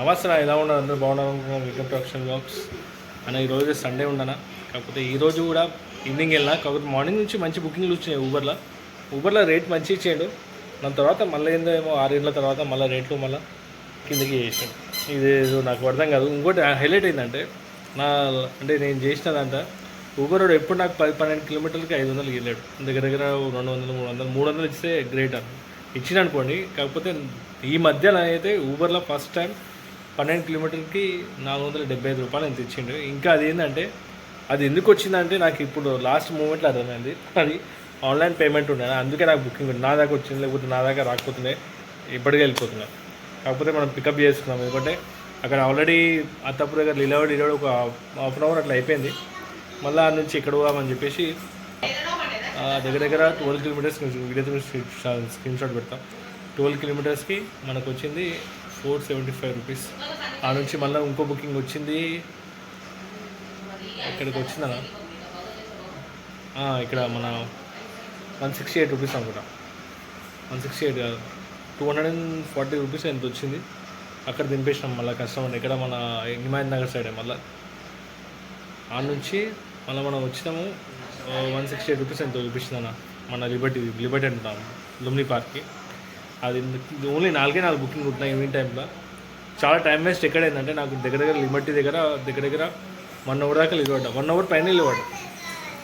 నమస్తే ఎలా ఉన్నారు? అందరూ బాగున్నారు? వెల్కమ్ టు బాక్స్ బ్లాగ్స్ అన్న ఈరోజు సండే ఉండనా? కాకపోతే ఈరోజు కూడా ఈవినింగ్ వెళ్ళినా. కాకపోతే మార్నింగ్ నుంచి మంచి బుకింగ్లు వచ్చినాయి ఊబర్లో ఊబర్లో రేట్ మంచి ఇచ్చాడు దాని తర్వాత మళ్ళీ ఏందో ఏమో ఆరేళ్ళ తర్వాత మళ్ళీ రేట్లు మళ్ళీ కిందకి చేసాడు ఇది నాకు అర్థం కాదు. ఇంకోటి హైలైట్ అయిందంటే నా అంటే నేను చేసినదంట ఊబర్ ఎప్పుడు నాకు పది పన్నెండు కిలోమీటర్లకి ఐదు వందలు వెళ్ళాడు. దగ్గర దగ్గర రెండు వందలు మూడు వందలు మూడు వందలు ఇస్తే గ్రేట్ అని ఇచ్చిన అనుకోండి కాకపోతే ఈ మధ్యన అయితే ఊబర్లో ఫస్ట్ టైం పన్నెండు కిలోమీటర్కి నాలుగు వందల డెబ్బై ఐదు రూపాయలు ఎంత ఇచ్చిండు. ఇంకా అది ఏంటంటే అది ఎందుకు వచ్చిందంటే నాకు ఇప్పుడు లాస్ట్ మూమెంట్లో అర్థమైంది. అది ఆన్లైన్ పేమెంట్ ఉండే. అందుకే నాకు బుకింగ్ నా దాకా వచ్చింది లేకపోతే నా దాకా రాకపోతుండే. ఇప్పటికే వెళ్ళిపోతున్నా. కాకపోతే మనం పికప్ చేసుకున్నాం. ఎందుకంటే అక్కడ ఆల్రెడీ అత్తప్పుడు దగ్గర నిలబడి నిలబడి ఒక హాఫ్ అన్ అవర్ అట్లా అయిపోయింది. మళ్ళీ ఆ నుంచి ఇక్కడ పోదామని చెప్పేసి దగ్గర దగ్గర twelve kilometres video screen shot పెడతాం. ట్వెల్వ్ కిలోమీటర్స్కి మనకు వచ్చింది ఫోర్ సెవెంటీ ఫైవ్ రూపీస్. ఆ నుంచి మళ్ళీ ఇంకో బుకింగ్ వచ్చింది. ఇక్కడికి వచ్చిందా? ఇక్కడ మన వన్ సిక్స్టీ ఎయిట్ రూపీస్ అనుకుంటా. వన్ సిక్స్టీ ఎయిట్ కాదు. Two hundred and forty rupees ఎంత వచ్చింది? అక్కడ దింపేసినాం మళ్ళీ కస్టమర్ ఇక్కడ మన హిమాయత్ నగర్ సైడే మళ్ళీ. ఆ నుంచి మళ్ళీ మనం వచ్చినాము. వన్ సిక్స్టీ ఎయిట్ రూపీస్ ఎంత చూపిస్తుందన్న మన లిబర్టీ లిబర్టీ అంటాం లుమ్ని పార్క్కి. అది ఓన్లీ నాలుగే నాలుగు బుకింగ్ ఉంటున్నాయి ఈవినింగ్ టైంలో చాలా టైం వేస్ట్ ఎక్కడైందంటే నాకు దగ్గర దగ్గర లిమిట్ దగ్గర దగ్గర దగ్గర వన్ అవర్ దాకా నిలబడ్డా వన్ అవర్ పైన నిలబడ్డా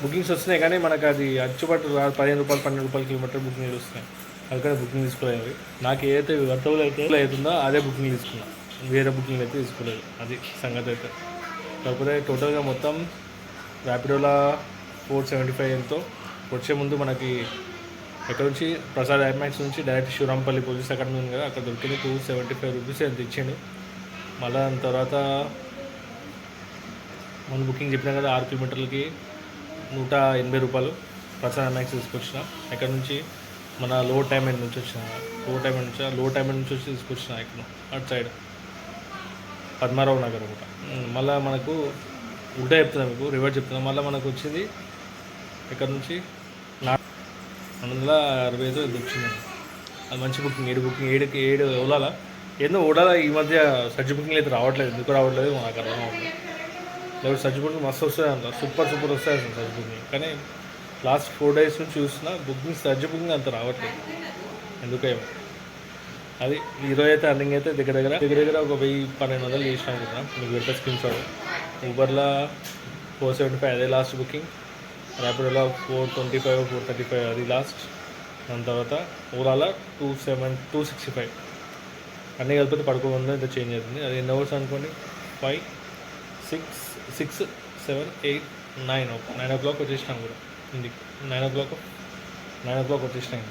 బుకింగ్స్ వస్తున్నాయి కానీ మనకు అది అచ్చుబాటు రాదు. పదిహేను రూపాయలు పన్నెండు రూపాయలు కిలోమీటర్ బుకింగ్ వస్తున్నాయి. అందుకని బుకింగ్ తీసుకోలేదు. నాకు ఏదైతే వర్తవులు అయితే అవుతుందో అదే బుకింగ్ తీసుకున్నా. వేరే బుకింగ్ అయితే తీసుకోలేదు. అది సంగతి అయితే. కాకపోతే టోటల్గా మొత్తం ర్యాపిడోలా ఫోర్ సెవెంటీ ఫైవ్ ఎంతో. వచ్చే ముందు మనకి ఎక్కడ నుంచి ప్రసాద్ ఐమాక్స్ నుంచి డైరెక్ట్ శివరాంపల్లి పోలీస్ అకాడమీ ఉంది కదా అక్కడ దొరికింది టూ సెవెంటీ ఫైవ్ రూపీస్ ఎంత ఇచ్చిండు. మళ్ళీ దాని తర్వాత ముందు బుకింగ్ చెప్పినా కదా ఆరు కిలోమీటర్లకి నూట ఎనభై రూపాయలు ప్రసాద్ ఐమాక్స్ తీసుకొచ్చిన. ఎక్కడ నుంచి? మన లో టైం ఎండ్ నుంచి వచ్చిన. లో టైం ఎండ్ నుంచి లో టైం ఎండ్ నుంచి వచ్చి తీసుకొచ్చిన ఇక్కడ అటు సైడ్ పద్మారావు నగర్ ఒకట మళ్ళీ మనకు ఉల్టా చెప్తున్నా మీకు రివర్స్ చెప్తున్నా. మళ్ళీ మనకు వచ్చింది ఇక్కడ నుంచి? నా రెండు వందల అరవై ఐదు ఇది వచ్చింది అది మంచి బుకింగ్ ఏడు బుకింగ్ ఏడుకి ఏడు ఓలాల? ఏందో ఓలాల ఈ మధ్య సర్జ్ బుకింగ్ అయితే రావట్లేదు. ఎందుకు రావట్లేదు నాకు అర్థం అవుతుంది లేకపోతే సర్జ్ బుకింగ్ మస్తు వస్తుంది అంట. సూపర్ సూపర్ వస్తాయి అసలు సర్జ్ బుకింగ్. కానీ లాస్ట్ ఫోర్ డేస్ నుంచి చూస్తున్నా బుకింగ్ సర్జ్ బుకింగ్ అంత రావట్లేదు. ఎందుకేమో అది ఈరోజు అయితే అర్నింగ్ అయితే దగ్గర దగ్గర దగ్గర దగ్గర ఒక వెయ్యి పన్నెండు వందలు చేసినాం కదా. మీకు పెట్టే స్క్రీన్ షాట్. ఊబర్లో ఫోర్ సెవెంటీ ఫైవ్ అదే last booking. ర్యాపిడోలో four twenty five four thirty five అది లాస్ట్ దాని తర్వాత ఓలాలో two seven two sixty five. అన్నీ కలిపి పడుకోకుండా ఇంత చేంజ్ అవుతుంది. అది ఎన్ని అవర్స్ అనుకోండి? Five six six seven eight nine o nine o'clock వచ్చేసినాం కూడా. ఇంటికి nine o'clock nine o'clock వచ్చేసినాం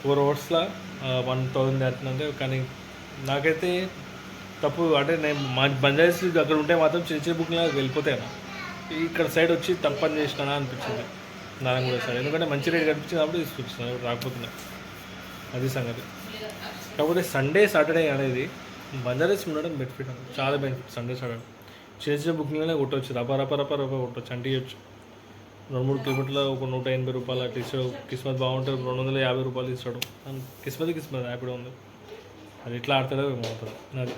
ఫోర్ అవర్స్లో వన్ థౌజండ్ అవుతుందంటే కానీ నాకైతే తప్పు. అంటే నేను మా బంజారాస్ అక్కడ ఉంటే మాత్రం చిన్న చిన్న బుకింగ్ వెళ్ళిపోతాను ఇక్కడ సైడ్ వచ్చి తప్పని చేసినా అనిపించింది. నారాయణగూడ సైడ్ ఎందుకంటే మంచి రేట్ కనిపించింది అప్పుడు తీసుకొచ్చినా రాకపోతున్నా. అది సంగతి. కాకపోతే సండే సాటర్డే అనేది బంజారాస్ ఉండడం బెనిఫిట్ చాలా బెనిఫిట్ సండే సాటర్డే చిన్న చిన్న బుకింగ్లోనే కొట్టవచ్చు రప రప రప రప కొట్టవచ్చు అంటే ఇవ్వచ్చు రెండు మూడు కిలోమీటర్ల ఒక నూట ఎనభై రూపాయలు అట్లా ఇస్తాడు. కిస్మత్ బాగుంటే రెండు వందల యాభై రూపాయలు ఇస్తాడు. అండ్ కిస్మత్ కిస్మత్ యాపిడ్ ఉంది. అది ఎట్లా ఆడతాడో ఏమో అది.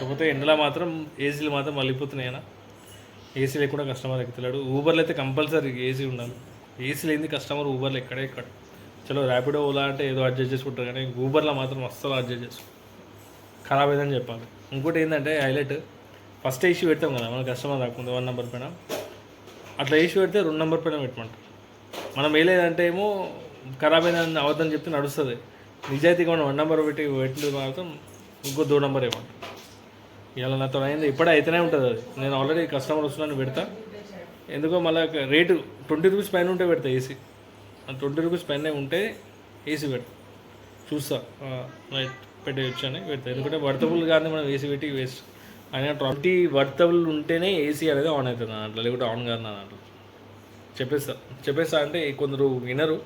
కాకపోతే ఎండలో మాత్రం ఏజీలు మాత్రం మళ్ళీపోతున్నాయనా ఏసీ లేకుండా కస్టమర్ ఎక్కుతున్నాడు ఊబర్లో అయితే కంపల్సరీ ఏసీ ఉండాలి. ఏసీ లేని కస్టమర్ ఊబర్లో ఎక్కడే ఎక్కడ. చలో ర్యాపిడో ఓలా అంటే ఏదో అడ్జస్ట్ చేసుకుంటారు కానీ ఊబర్లో మాత్రం అస్సలు అడ్జస్ట్ చేసుకుంటారు ఖరాబ్ అయిందని చెప్పాలి. ఇంకోటి ఏంటంటే హైలైట్ ఫస్ట్ ఏసీ పెడతాం కదా మన కస్టమర్ రాకుండా వన్ నెంబర్ పైన. అట్లా ఏసీ పెడితే రెండు నెంబర్ పైన పెట్టమంటారు. మనం వేయలేదంటే ఏమో ఖరాబ్ అయిందని అవద్దని చెప్తే నడుస్తుంది. నిజాయితీగా మనం వన్ నెంబర్ పెట్టి పెట్టిన మాత్రం ఇంకో దో నెంబర్ ఏమంటారు ఇలా నాతో అయింది ఇప్పుడే అయితేనే ఉంటుంది అది. నేను ఆల్రెడీ కస్టమర్ వస్తున్నాను పెడతా. ఎందుకో మళ్ళీ రేటు ట్వంటీ రూపీస్ పైన ఉంటే పెడతా ఏసీ ట్వంటీ రూపీస్ పైన ఉంటే ఏసీ పెడతా. చూస్తా. రైట్ పెట్టేయచ్చు అని పెడతా. ఎందుకంటే వర్తబుల్ కానీ మనం ఏసీ పెట్టి వేస్ట్ అయినా ట్వంటీ వర్తబుల్ ఉంటేనే ఏసీ అనేది ఆన్ అవుతుంది నా దాంట్లో. లేకుంటే ఆన్ కాదు అన్నట్లు దాంట్లో. చెప్పేస్తా. చెప్పేస్తా అంటే కొందరు వినరు.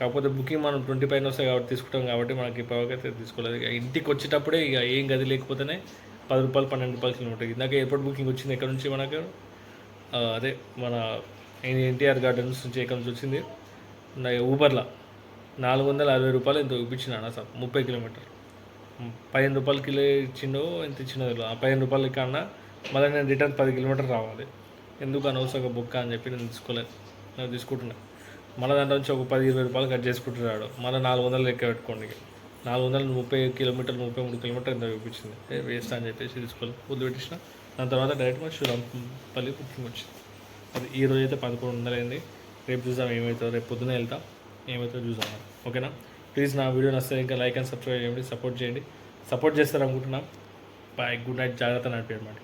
కాకపోతే బుకింగ్ మనం ట్వంటీ పైన వస్తాయి కాబట్టి తీసుకుంటాం కాబట్టి మనకి ఇప్పటివరకైతే తీసుకోలేదు. ఇక ఇంటికి వచ్చేటప్పుడే ఇక ఏం గది లేకపోతేనే పది రూపాయలు పన్నెండు రూపాయలు కిలోమీటర్ నాకు ఎయిర్పోర్ట్ బుకింగ్ వచ్చింది ఎక్కడ నుంచి మనకు? అదే మన ఎన్టీఆర్ గార్డెన్స్ నుంచి ఎక్కడ నుంచి వచ్చింది? నా ఊబర్లో. నాలుగు వందల అరవై రూపాయలు ఎంతో చూపించిన సార్. ముప్పై కిలోమీటర్ పదిహేను రూపాయలు కిలో ఇచ్చిండో ఎంత ఇచ్చిండో తెలియదు. ఆ పదిహేను రూపాయలు కన్నా మళ్ళీ నేను రిటర్న్ పది కిలోమీటర్ రావాలి. ఎందుకు అనవసరంగా బుక్ అని చెప్పి నేను తీసుకోలేదు నేను తీసుకుంటున్నా. మళ్ళీ దాంట్లో నుంచి ఒక పది ఇరవై రూపాయలు కట్ చేసుకుంటున్నాడు. మళ్ళీ నాలుగు వందలు లెక్క పెట్టుకోండి నాలుగు వందల ముప్పై కిలోమీటర్లు ముప్పై మూడు కిలోమీటర్ ఎంత చూపించింది. వేస్ట్ అని చెప్పేసి తీసుకోవాలి. వదిలి పెట్టేసిన దాని తర్వాత డైరెక్ట్గా శివరాంపల్లి బుకింగ్ వచ్చింది. అది ఈ రోజు అయితే పదకొండు వందలు అయింది రేపు చూద్దాం ఏమవుతుందో రేపు పొద్దున వెళ్తా. ఏమవుతుందో చూద్దాం ఓకేనా? ప్లీజ్ నా వీడియో నచ్చితే ఇంకా లైక్ అండ్ సబ్స్క్రైబ్ చేయండి. సపోర్ట్ చేయండి. సపోర్ట్ చేస్తారు అనుకుంటున్నాం బాయ్. Good night. జాగ్రత్త నడిపేయమండి